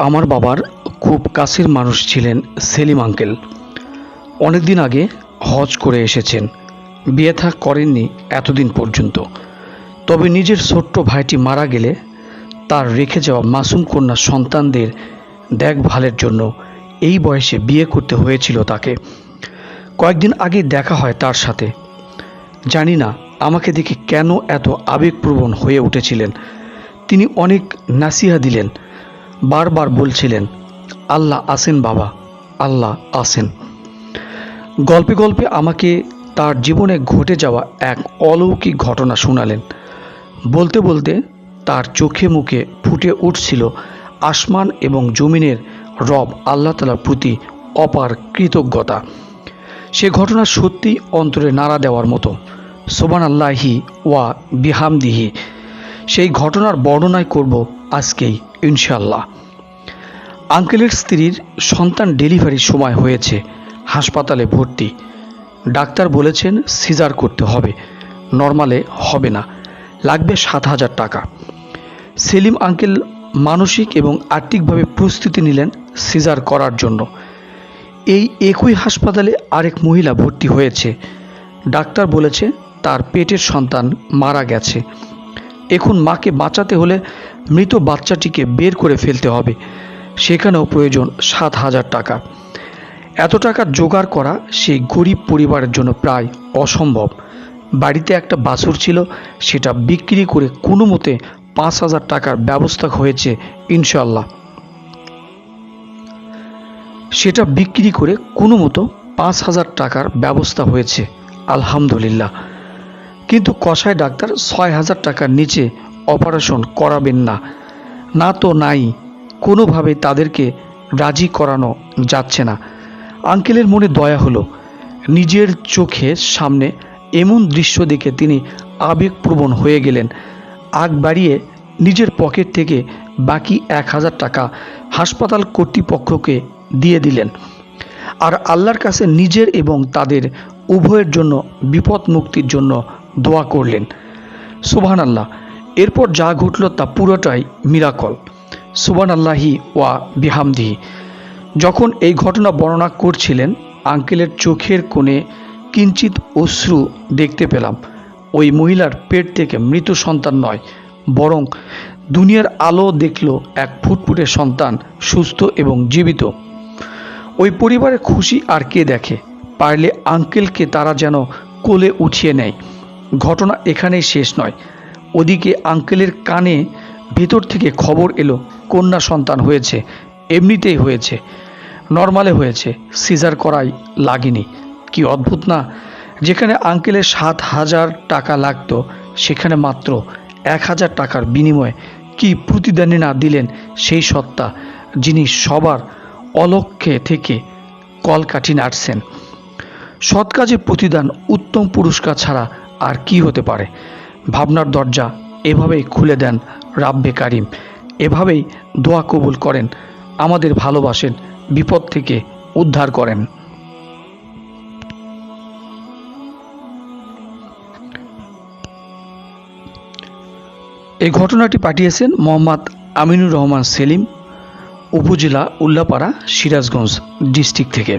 আমার বাবার খুব কাছের মানুষ ছিলেন সেলিম আঙ্কেল। অনেক দিন আগে হজ করে এসেছেন। বিয়ে থা করেননি এতদিন পর্যন্ত। তবে নিজের ছোট্ট ভাইটি মারা গেলে তার রেখে যাওয়া মাসুম কন্যা সন্তানদের দেখভালের জন্য এই বয়সে বিয়ে করতে হয়েছিল তাকে। কয়েকদিন আগে দেখা হয় তার সাথে। জানি না আমাকে দেখে কেন এত আবেগপ্রবণ হয়ে উঠেছিলেন। তিনি অনেক নাসিহা দিলেন। বারবার বলছিলেন, আল্লাহ আসেন বাবা, আল্লাহ আসেন। গল্পে গল্পে আমাকে তার জীবনে ঘটে যাওয়া এক অলৌকিক ঘটনা শোনালেন। বলতে বলতে তার চোখে মুখে ফুটে উঠছিল আসমান এবং জমিনের রব আল্লাহ তালার প্রতি অপার কৃতজ্ঞতা। সে ঘটনা সত্যি অন্তরে নাড়া দেওয়ার মতো। সোবান আল্লাহি ওয়া বিহামদিহি। সেই ঘটনার বর্ণনাই করব আজকেই ইনশাল্লাহ আঙ্কেলের স্ত্রীর সন্তান ডেলিভারির সময় হয়েছে, হাসপাতালে ভর্তি। ডাক্তার বলেছেন সিজার করতে হবে, নর্মালে হবে না, লাগবে সাত হাজার টাকা। সেলিম আঙ্কেল মানসিক এবং আর্থিকভাবে প্রস্তুতি নিলেন সিজার করার জন্য। এই একই হাসপাতালে আরেক মহিলা ভর্তি হয়েছে। ডাক্তার বলেছে তার পেটের সন্তান মারা গেছে। এখন মাকে বাঁচাতে হলে মৃত বাচ্চাটিকে বের করে ফেলতে হবে। সেখানেও প্রয়োজন সাত হাজার টাকা। এত টাকা জোগাড় করা সেই গরিব পরিবারের জন্য প্রায় অসম্ভব। বাড়িতে একটা বাছুর ছিল, সেটা বিক্রি করে কোনো মতে পাঁচ হাজার টাকার ব্যবস্থা হয়েছে ইনশাল্লাহ সেটা বিক্রি করে কোনো মতো পাঁচ হাজার টাকার ব্যবস্থা হয়েছে, আলহামদুলিল্লাহ। কিন্তু কষায় ডাক্তার ছয় হাজার টাকার নিচে অপারেশন করাবেন না। না তো নাই, কোনোভাবে তাদেরকে রাজি করানো যাচ্ছে না। আঙ্কেলের মনে দয়া হলো। নিজের চোখের সামনে এমন দৃশ্য দেখে তিনি আবেগপ্রবণ হয়ে গেলেন। আগ বাড়িয়ে নিজের পকেট থেকে বাকি এক হাজার টাকা হাসপাতাল কর্তৃপক্ষকে দিয়ে দিলেন। আর আল্লাহর কাছে নিজের এবং তাদের উভয়ের জন্য বিপদ মুক্তির জন্য দোয়া করলেন। সুবহান আল্লাহ এরপর যা ঘটল তা পুরোটাই মিরাকল। সুবহান আল্লাহি ওয়া বিহামদিহি যখন এই ঘটনা বর্ণনা করছিলেন, আঙ্কেলের চোখের কোণে কিঞ্চিত অশ্রু দেখতে পেলাম। ওই মহিলার পেট থেকে মৃত সন্তান নয়, বরং দুনিয়ার আলো দেখল এক ফুটফুটে সন্তান সুস্থ এবং জীবিত। ওই পরিবারে খুশি আর কে দেখে? পারলে আঙ্কেলকে তারা যেন কোলে উঠিয়ে নেয়। ঘটনা এখানেই শেষ নয়। ওদিকে আঙ্কেলের কানে ভেতর থেকে খবর এলো, কন্যা সন্তান হয়েছে, এমনিতেই হয়েছে, নর্মালে হয়েছে, সিজার করাই লাগেনি। কি অদ্ভুত না? যেখানে আঙ্কেলের সাত হাজার টাকা লাগতো, সেখানে মাত্র এক হাজার টাকার বিনিময়ে কি প্রতিদানে না দিলেন সেই সত্তা যিনি সবার অলক্ষ্যে থেকে কলকাঠি নাড়ছেন। সৎ কাজে প্রতিদান, উত্তম পুরস্কার ছাড়া আর কি হতে পারে? ভাবনার দরজা এভাবেই খুলে দেন রাব্বে কারিম। এভাবেই দোয়া কবুল করেন, আমাদের ভালোবাসেন, বিপদ থেকে উদ্ধার করেন। এই ঘটনাটি পাঠিয়েছেন মোহাম্মদ আমিনুর রহমান সেলিম, উপজেলা উল্লাপাড়া সিরাজগঞ্জ ডিস্ট্রিক্ট থেকে।